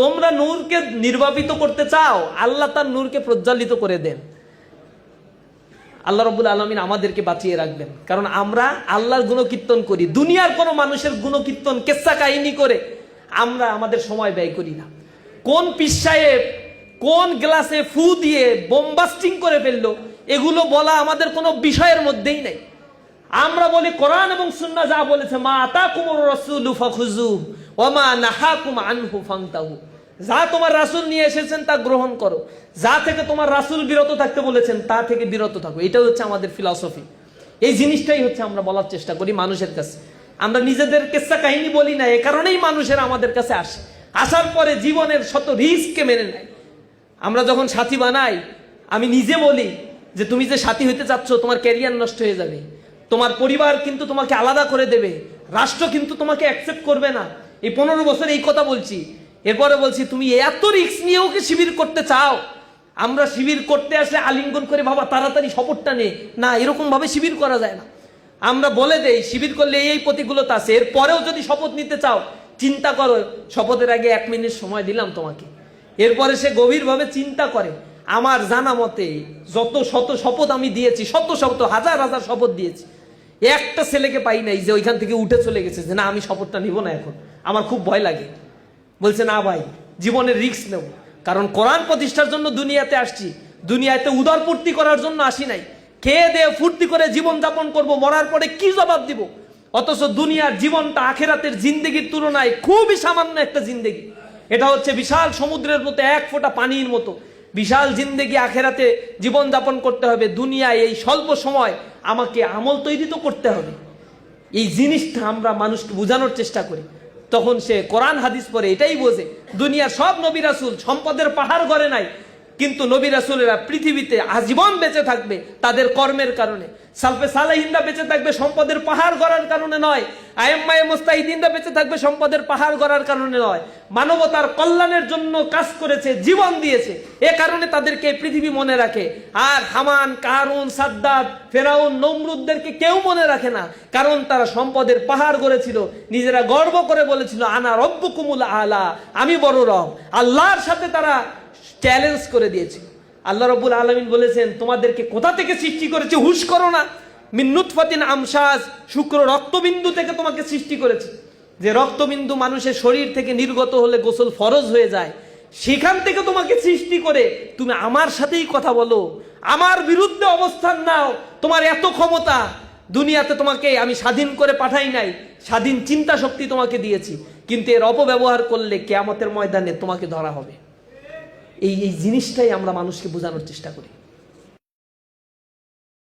তোমরা নূরকে নির্বাপিত করতে চাও, আল্লাহ তার নূরকে প্রজ্বলিত করে দেন। আল্লাহ রবুল আলমিন আমাদেরকে বাঁচিয়ে রাখবেন। কারণ আমরা আল্লাহর গুণকীর্তন করি, দুনিয়ার কোনো মানুষের গুণকীর্তন কেচ্ছা কাহিনী করে আমরা আমাদের সময় ব্যয় করি না। কোন পিস কোন গ্লাসে ফু দিয়ে বোমবাস্টিং করে ফেলল, এগুলো বলা আমাদের কোনো বিষয়ের মধ্যেই নেই। আমরা বলি কোরআন এবং সুন্না যা বলেছে, মা আতা কুমর রসুল ফাখুজু ওমা নাহা কুম আনহু ফাংতাহু যা তোমার রাসুল নিয়ে এসেছেন, তা গ্রহণ করো। যা থেকে তোমার রাসুল বিরত থাকতে বলেছেন, তা থেকে বিরত থাকো। এটা হচ্ছে আমাদের ফিলসফি। এই জিনিসটাই হচ্ছে আমরা বলার চেষ্টা করি মানুষের কাছে। আমরা নিজেদের কেসা কাহিনী বলি না, এ কারণেই মানুষের আমাদের কাছে আসে। আসার পরে জীবনের শত রিস্ককে মেনে নেয়। আমরা যখন সাথী বানাই, আমি নিজে বলি যে, তুমি যে সাথী হইতে চাচ্ছ, তোমার ক্যারিয়ার নষ্ট হয়ে যাবে। তোমার পরিবার কিন্তু তোমাকে আলাদা করে দেবে, রাষ্ট্র কিন্তু তোমাকে অ্যাকসেপ্ট করবে না। এই পনেরো বছর এই কথা বলছি। এরপরে বলছি, তুমি এত রিস্ক নিয়েও কি শিবির করতে চাও? আমরা শিবির করতে আসলে আলিঙ্গন করে বাবা, তাড়াতাড়ি শপথটা নে। না এরকম ভাবে শিবির করা যায় না। আমরা বলে দেই, শিবির করলে এই প্রতিকূলতা আছে। এরপরেও যদি শপথ নিতে চাও, চিন্তা করো। শপথের আগে এক মিনিট সময় দিলাম তোমাকে। এরপরে সে গভীরভাবে চিন্তা করে। আমার জানা মতে, যত শত শপথ আমি দিয়েছি, শত শত, হাজার হাজার শপথ দিয়েছি। একটা ছেলেকে পাই নাই যে ওইখান থেকে উঠে চলে গেছে যে না, আমি শপথটা নিব না এখন। আমার খুব ভয় লাগে। বলছে, না ভাই, জীবনের রিস্ক নেব। কারণ কোরআন প্রতিষ্ঠার জন্য দুনিয়াতে আসছি। দুনিয়াতে উদরপূর্তি করার জন্য আসি নাই। খেয়ে দিয়ে ফুর্তি করে জীবন যাপন করব, মরার পরে কি জবাব দিব? অথচ দুনিয়ার জীবনটা আখেরাতের জিন্দেগির তুলনায় খুবই সামান্য একটা জিন্দেগি। এটা হচ্ছে বিশাল সমুদ্রের মতো এক ফোঁটা পানির মতো। বিশাল জিন্দেগি আখেরাতে জীবনযাপন করতে হবে। দুনিয়ায় এই স্বল্প সময় আমাকে আমল তৈরি তো করতে হবে। এই জিনিসটা আমরা মানুষকে বোঝানোর চেষ্টা করি। তখন সে কোরআন, হাদিস পরে এটাই বোঝে, দুনিয়ার সব নবী রাসুল সম্পদের পাহাড় গড়ে নাই কিন্তু নবী রাসুলেরা পৃথিবীতে আজীবন বেঁচে থাকবে তাদের কর্মের কারণে। সালফে সালাহিন্দা বেঁচে থাকবে সম্পদের পাহাড় গড়ার কারণে নয়। আয়েম্মায়ে মুস্তাহিদিনরা বেঁচে থাকবে সম্পদের পাহাড় গড়ার কারণে নয়। মানবতার কল্যাণের জন্য কাজ করেছে, জীবন দিয়েছে। এ কারণে তাদেরকে পৃথিবী মনে রাখে। আর হামান, কারুন সাদ্দাত ফেরাউন, নমরুদদেরকে কেউ মনে রাখে না। কারণ তারা সম্পদের পাহাড় গড়েছিল। নিজেরা গর্ব করে বলেছিল, আনা রব্বু কুমুল আলা, আমি বড় রব। আল্লাহর সাথে তারা চ্যালেঞ্জ করে দিয়েছে। আল্লাহ রব্বুল আলমিন বলেছেন, তোমাদেরকে কোথা থেকে সৃষ্টি করেছে হুশ করো না। মিন্নুৎফাতিন আমসাজ শুক্র রক্তবিন্দু থেকে তোমাকে সৃষ্টি করেছে। যে রক্তবিন্দু মানুষের শরীর থেকে নির্গত হলে গোসল ফরজ হয়ে যায়, সেখান থেকে তোমাকে সৃষ্টি করে, তুমি আমার সাথেই কথা বলো। আমার বিরুদ্ধে অবস্থান নাও, তোমার এত ক্ষমতা, দুনিয়াতে তোমাকে আমি স্বাধীন করে পাঠাই নাই, স্বাধীন চিন্তা শক্তি তোমাকে দিয়েছি। কিন্তু এর অপব্যবহার করলে কেয়ামতের ময়দানে তোমাকে ধরা হবে। এই এই জিনিসটাই আমরা মানুষকে বোঝানোর চেষ্টা করি।